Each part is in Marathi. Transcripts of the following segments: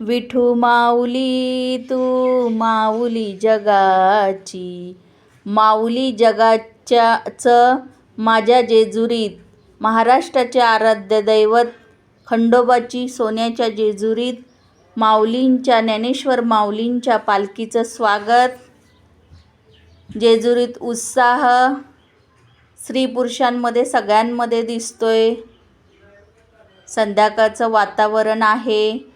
विठू माऊली तू माऊली जगाची. माऊली जगाच्याचं माझ्या जेजुरीत महाराष्ट्राचे आराध्य दैवत खंडोबाची सोन्याच्या जेजुरीत माऊलींच्या ज्ञानेश्वर माऊलींच्या पालखीचं स्वागत. जेजुरीत उत्साह स्त्री पुरुषांमध्ये सगळ्यांमध्ये दिसतोय. संध्याकाळचं वातावरण आहे.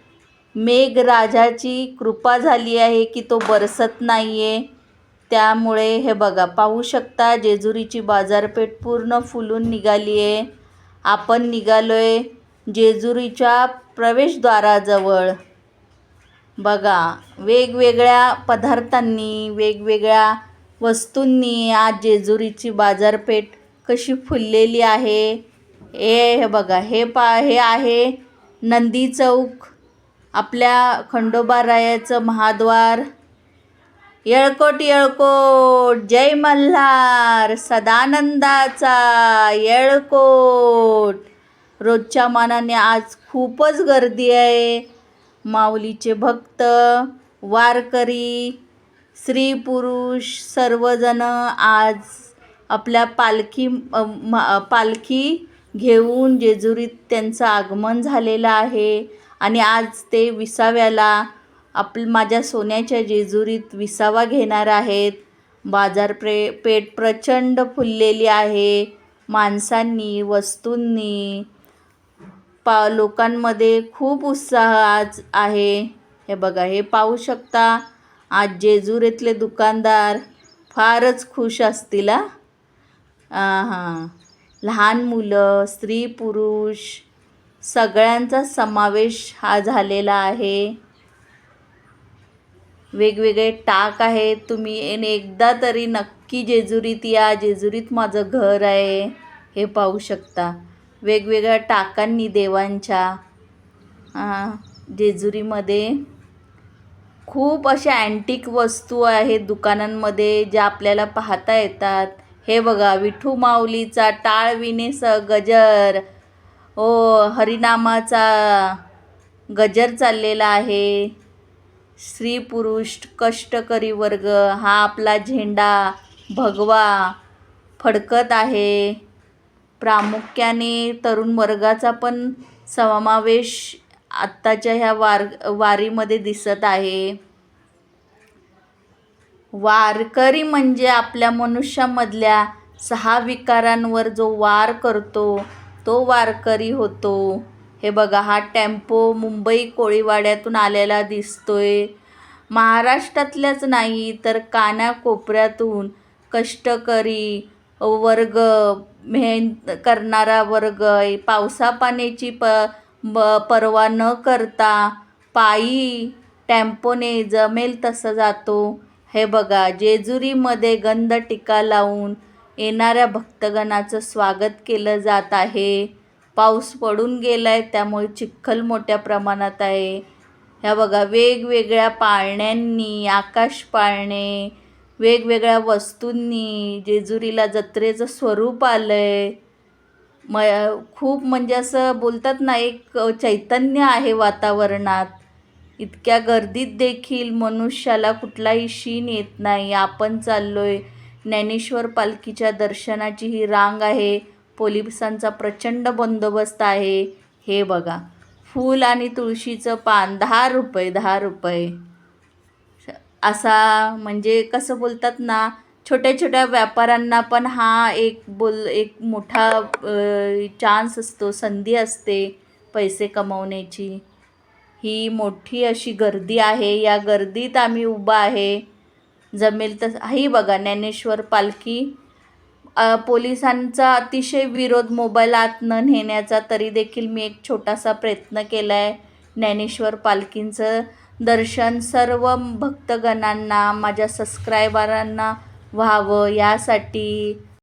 मेघराजाची कृपा झाली आहे की तो बरसत नाही आहे त्यामुळे हे बघा पाहू शकता जेजुरीची बाजारपेठ पूर्ण फुलून निघाली आहे आपण निघालो आहे जेजुरीच्या प्रवेशद्वाराजवळ. बघा वेगवेगळ्या पदार्थांनी वेगवेगळ्या वस्तूंनी आज जेजुरीची बाजारपेठ कशी फुललेली आहे. हे हे बघा हे पा हे आहे नंदी चौक. आपल्या खंडोबारायाचं महाद्वार. येळकोट येळकोट जय मल्हार सदानंदाचा येळकोट. रोजच्या मानाने आज खूपच गर्दी आहे. माऊलीचे भक्त वारकरी स्त्री पुरुष सर्वजण आज आपल्या पालखी म- पालखी घेऊन जेजुरीत त्यांचं आगमन झालेलं आहे. आणि आज ते विसाव्याला आप माझ्या सोन्याच्या जेजुरीत विसावा घेणार आहेत. बाजारपे पेठ प्रचंड फुललेली आहे. माणसांनी वस्तूंनी पा लोकांमध्ये खूप उत्साह आज आहे. हे बघा हे पाहू शकता आज जेजुरीतले दुकानदार फारच खुश असतील हां. लहान मुलं स्त्री पुरुष सगळ्यांचा समावेश हा झालेला आहे. वेगवेगळे टाक आहेत. तुम्ही एन एकदा तरी नक्की जेजुरीत या. जेजुरीत माझं घर आहे. हे पाहू शकता. वेगवेगळ्या टाकांनी देवांच्या जेजुरीमध्ये खूप अशा अँटिक वस्तू आहेत दुकानांमध्ये ज्या आपल्याला पाहता येतात. हे बघा विठू माऊलीचा टाळविनेस गजर. हो हरिनामाचा गजर चाललेला आहे. स्त्री पुरुष कष्टकरी वर्ग हा आपला झेंडा भगवा फडकत आहे. प्रामुख्याने तरुण वर्गाचा पण समावेश आत्ताच्या ह्या वार वारीमध्ये दिसत आहे. वारकरी म्हणजे आपल्या मनुष्यामधल्या सहा विकारांवर जो वार करतो तो वारकरी होतो. हे बघा हा टेम्पो मुंबई कोळीवाड्यातून आलेला दिसतोय. महाराष्ट्रातल्याच नाही तर कानाकोपऱ्यातून कष्टकरी वर्ग मेहन करणारा वर्ग पावसा पाण्याची प ब पर्वा न करता पायी टेम्पोने जमेल तसं जातो. हे बघा जेजुरीमध्ये गंध टिका लावून येणाऱ्या भक्तगणाचं स्वागत केलं जात आहे. पाऊस पडून गेला आहे त्यामुळे चिखल मोठ्या प्रमाणात आहे. ह्या बघा वेगवेगळ्या पाळण्यांनी आकाश पाळणे वेगवेगळ्या वस्तूंनी जेजुरीला जत्रेचं स्वरूप आलं आहे म खूप म्हणजे असं बोलतात ना एक चैतन्य आहे वातावरणात. इतक्या गर्दीत देखील मनुष्याला कुठलाही शीण येत नाही. आपण चाललो आहे ज्ञानेश्वर पालखीच्या दर्शनाची ही रांग आहे. पोलिसांचा प्रचंड बंदोबस्त आहे. हे बघा. फूल आणि तुळशीचं पान दहा रुपये दहा रुपये. असा म्हणजे कसं बोलतात ना छोट्या छोट्या व्यापाऱ्यांना पण हा एक बोल एक मोठा चान्स असतो संधी असते पैसे कमवण्याची. ही मोठी अशी गर्दी आहे. या गर्दीत आम्ही उभा आहे. जमेल तर ही बघा ज्ञानेश्वर पालखी पोलिसांचा अतिशय विरोध मोबाईल आत न नेण्याचा तरी देखील मी एक छोटासा प्रयत्न केला आहे ज्ञानेश्वर पालखींचं दर्शन सर्व भक्तगणांना माझ्या सबस्क्रायबरांना व्हावं यासाठी